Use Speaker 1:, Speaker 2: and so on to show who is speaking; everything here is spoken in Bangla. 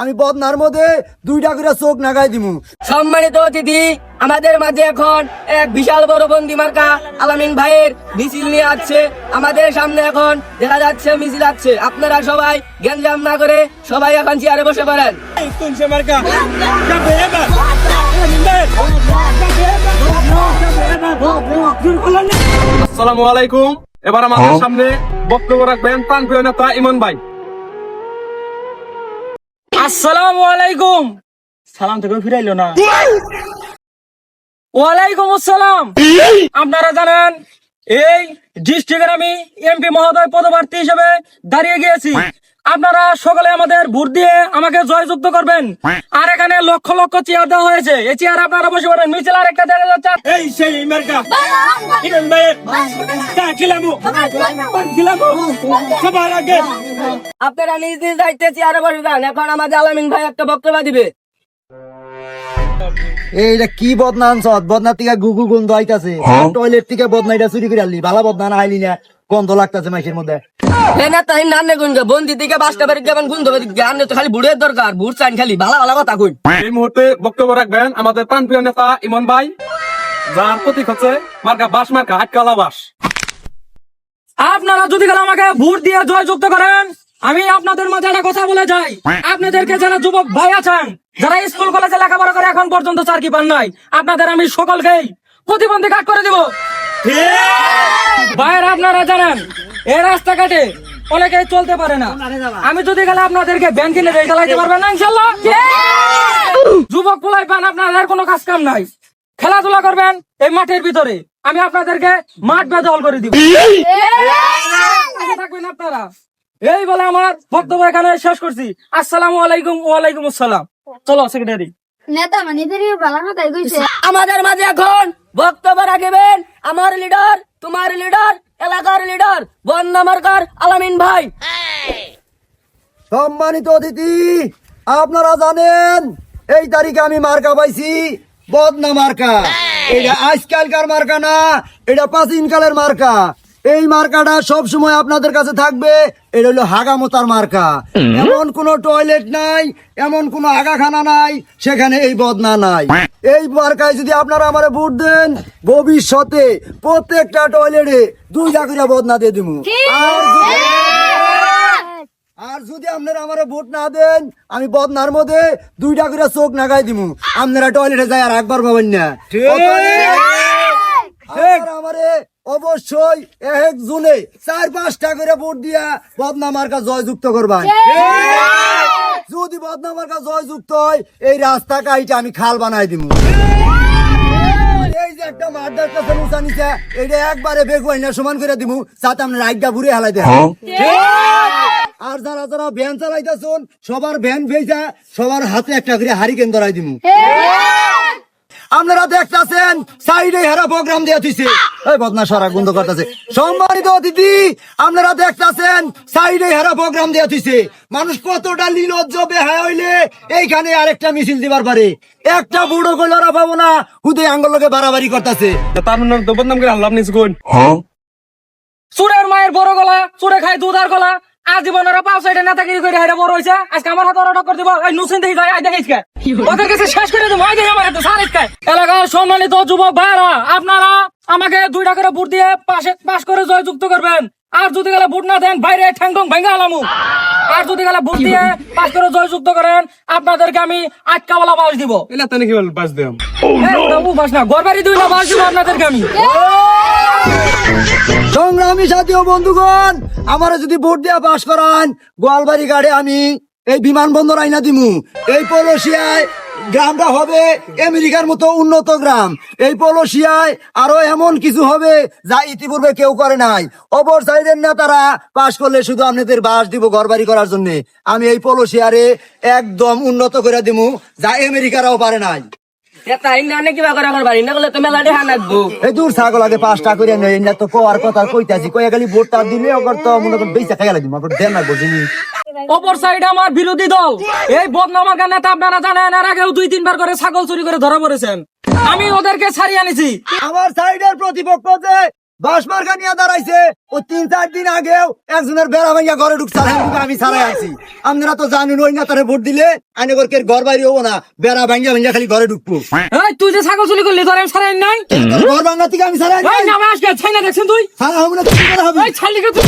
Speaker 1: আমি বদনার মধ্যে দুইটা করে চোখ নাগাই দিমু।
Speaker 2: সম্মানিত অতিথি আমাদের মাঝে এখন এক বিশাল বড় বন্দি মার্কা আলামিন ভাইয়ের মিছিল নিয়ে আসছে। আমাদের সামনে এখন দেখা যাচ্ছে মিছিল আছে। আপনারা সবাই গ্যাঞ্জাম না করে সবাই এখন চেয়ারে বসে পড়েন।
Speaker 3: আসসালামু আলাইকুম। এবার আমাদের সামনে বক্তব্য রাখবেন প্রাণপ্রিয় নেতা ইমন ভাই।
Speaker 4: আসসালামু আলাইকুম। সালাম থেকে ফিরাইলো না। ওয়ালাইকুম আসসালাম। আপনারা জানেন, এই ডিস্ট্রিক্টের আমি এমপি মহোদয় পদপ্রার্থী হিসেবে দাঁড়িয়ে গিয়েছি। আপনারা সকলে আমাদের ভোট দিয়ে আমাকে জয়যুক্ত করবেন। আর এখানে লক্ষ লক্ষ চেয়ার দেওয়া হয়েছে। এই চেয়ার আপনারা বসে পড়েন। মিছিল আর একটা দেখা যাচ্ছে। এই সেই মার্কা। সবার আগে।
Speaker 2: আপনারা নিজ নিজ দায়িত্বে চেয়ারে বসে যান। এখন আমাদের আলামিন ভাই একটা বক্তব্য দিবে।
Speaker 1: এইটা কি বদনা আনছত বদনার থেকে গুগু গন্ধ আইতাছে। টয়লেট থেকে বদনাইটা চুরি করে আনলি। ভালো বদনা আইলি না। গন্ধ লাগতেছে মাইকের মধ্যে।
Speaker 2: না তাই নান্নে গুনগে বন্দি বাসটা গান তো খালি বুড়ের দরকার বুড় চাইন খালি ভালো ভালো কথা কই
Speaker 3: এই মুহূর্তে বক্তব্য রাখবেন আমাদের প্রাণপ্রিয় নেতা ইমন ভাই যার প্রতীক হচ্ছে মার্কা বাস মার্কা আটকালা বাস
Speaker 4: আপনারা যদি গেলে আমাকে ভোট দিয়ে জয়যুক্ত করেন আমি আপনাদের মাঝে একটা কথা বলে যাই। আপনাদেরকে যারা যুবক ভাই আছেন যারা স্কুল কলেজে লেখাপড়া করে এখন পর্যন্ত চাকরি পান নাই আপনাদের আমি সকলকেই প্রতিবন্ধী কাট করে দিব। আপনারা জানেন এই রাস্তাঘাটে অনেকেই চলতে পারে না। আমি যদি গেলে আপনাদেরকে ব্যাংক কিনে দিয়ে চালাইতে পারবেন না ইনশাল্লাহ? যুবক পোলাই পান আপনাদের কোনো কাজ কাম নাই। খেলাধুলা করবেন এই মাঠের ভিতরে। আমি আপনাদেরকে মাঠ বেদল করে দিব। থাকবেন আপনারা। এই বলে আমার বক্তব্য এখানে শেষ করছি। আসসালামু আলাইকুম ওয়ালাইকুম আসসালাম। চলো সেক্রেটারি
Speaker 5: নেতা মানে ভালো কথাই কইছে।
Speaker 2: আমাদের মাঝে এখন বক্তব্য রাখবেন। আমার লিডার তোমার লিডার এলাকার লিডার বন্যা মার্কার আলামিন ভাই।
Speaker 1: সম্মানিত অতিথি আপনারা জানেন এই তারিখে আমি মার্কা পাইছি বদনা মার্কা। এটা আজকালকার মার্কা না এটা প্রাচীনকালের মার্কা। এই মার্কাটা সব সময় আপনাদের কাছে থাকবে। এটা হলো হাগামতার মার্কা। এমন কোন টয়লেট নাই এমন কোন আগাখানা নাই সেখানে এই বদনা নাই। এই মার্কায় যদি আপনারা আমারে ভোট দেন ভবিষ্যতে প্রত্যেকটা টয়লেটে দুইটা করে বদনা দিয়ে দিব আর যদি- আর যদি আপনারা আমার ভোট না দেন আমি বদনার মধ্যে দুইটা করে চোখ নাগাই দিমু। আপনারা টয়লেটে যাই আর একবার পাবেন না। আমারে অবশ্যই এক জুনে চার পাঁচটা করে ভোট দিয়া বদনা মার্কা জয়যুক্ত করবেন যদি বদনা মার্কা জয়যুক্ত হয় এই রাস্তা কাইটা আমি খাল বানাই দিমু। এই যে একটা একবারে সমান করে দিমু যাতে আপনার রাইডটা ঘুরে হেলাই দেয় আর যারা যারা ভ্যান চালাইতেছুন সবার ভ্যান ভেজা সবার হাতে একটা করে হারিকেন ধরাই দিমু। আপনারা দেখতেছেন সাইডে হেরা প্রোগ্রাম দিয়ে দিছে। এই বদনা সারা বন্ধ করতেছে। সম্মানিত অতিথি আপনারা দেখতেছেন সাইডে হেরা প্রোগ্রাম দিয়ে দিছে। মানুষ কতটা লীলজ্জ বেহায় হইলে এইখানে আরেকটা মিছিল দিবার পারে। একটা বুড়ো কইলরা পাবো না। হুদে আঙ্গলকে বাড়াবাড়ি করতেছে।
Speaker 3: তার নাম তো বদনাম করে আল্লাহ নিজ গুণ
Speaker 4: চুরের মায়ের বড় গলা চুরে খায় দুধ আর গলা। আজীবন ওরা পাঁচ সাইডে নেতাগিরি করে হাইরা বড় হয়েছে আজকে আমার হাতে ওরা টক্কর দিব। এই নুসিন দেখি যায় আই দেখিস কে ওদের কাছে শেষ করে দেবো। আই দেখি আমার হাতে সারিস কে এলাকার সম্মানিত যুবক ভাইরা আপনারা আমাকে দুইটা করে ভোট দিয়ে পাশে পাশ করে জয়যুক্ত করবেন। আর যদি গেলে ভোট না দেন বাইরে ঠ্যাং ঠং ভেঙে আলামু। আর যদি গেলে ভোট দিয়ে পাশ করে জয়যুক্ত করেন আপনাদেরকে আমি আটকাওয়ালা বাস দিব।
Speaker 3: এলা তানে কি বল বাস দেম
Speaker 4: ওটা উপাস না গড়বাড়ি দুই না। বাস দিব আপনাদেরকে আমি।
Speaker 1: সংগ্রামী সাথী বন্ধুগণ আমার যদি ভোট দিয়া পাশ করান গোয়ালবাড়ি গাড়ে আমি এই বিমানবন্দর আইনা দিমু। এই পলসিয়ায় গ্রামটা হবে আমেরিকার মতো উন্নত গ্রাম। এই পলসিয়ায় আরও এমন কিছু হবে যা ইতিপূর্বে কেউ করে নাই। অপর সাইডের নেতারা পাশ করলে শুধু আপনাদের বাস দিব ঘরবাড়ি করার জন্য। আমি এই পলসিয়ারে একদম উন্নত করে দিমু, যা আমেরিকারাও পারে নাই। এই দূর ছাগল আগে পাঁচটা করে নেই না তো কোয়ার কথা কইতাছি কইয়া খালি ভোটটা দিলে ওকর তো মনে করেন বেঁচে খাই লাগি ওকর দেন না বুঝিনি
Speaker 4: অপর সাইডে আমার বিরোধী দল। এই বদনামার নেতা আপনারা জানেন এর আগেও দুই তিনবার করে ছাগল চুরি করে ধরা পড়েছেন। আমি ওদেরকে ছাড়িয়ে আনিছি।
Speaker 1: আমার সাইডের প্রতিপক্ষ যে বাস মার্কা নিয়ে দাঁড়াইছে। ও তিন চার দিন আগেও একজনের বেড়া ভাইয়া ঘরে ঢুকছে। আমি ছাড়াই আছি আপনারা তো জানেন ওই নেতারে ভোট দিলে আইনে করকে ঘর বাইরে হব না। বেড়া ভাঙ্গা ভাঙ্গা খালি ঘরে ঢুকবো।
Speaker 4: তুই যে ছাগল চুরি করলি তোর আমি সারাই নাই?
Speaker 1: ঘর ভাঙ্গা থেকে আমি ছাড়াই
Speaker 4: নামে আজকে ছাই না দেখছেন তুই?
Speaker 1: ছাড়া হবে না হবে।
Speaker 4: ছাড়লি তুই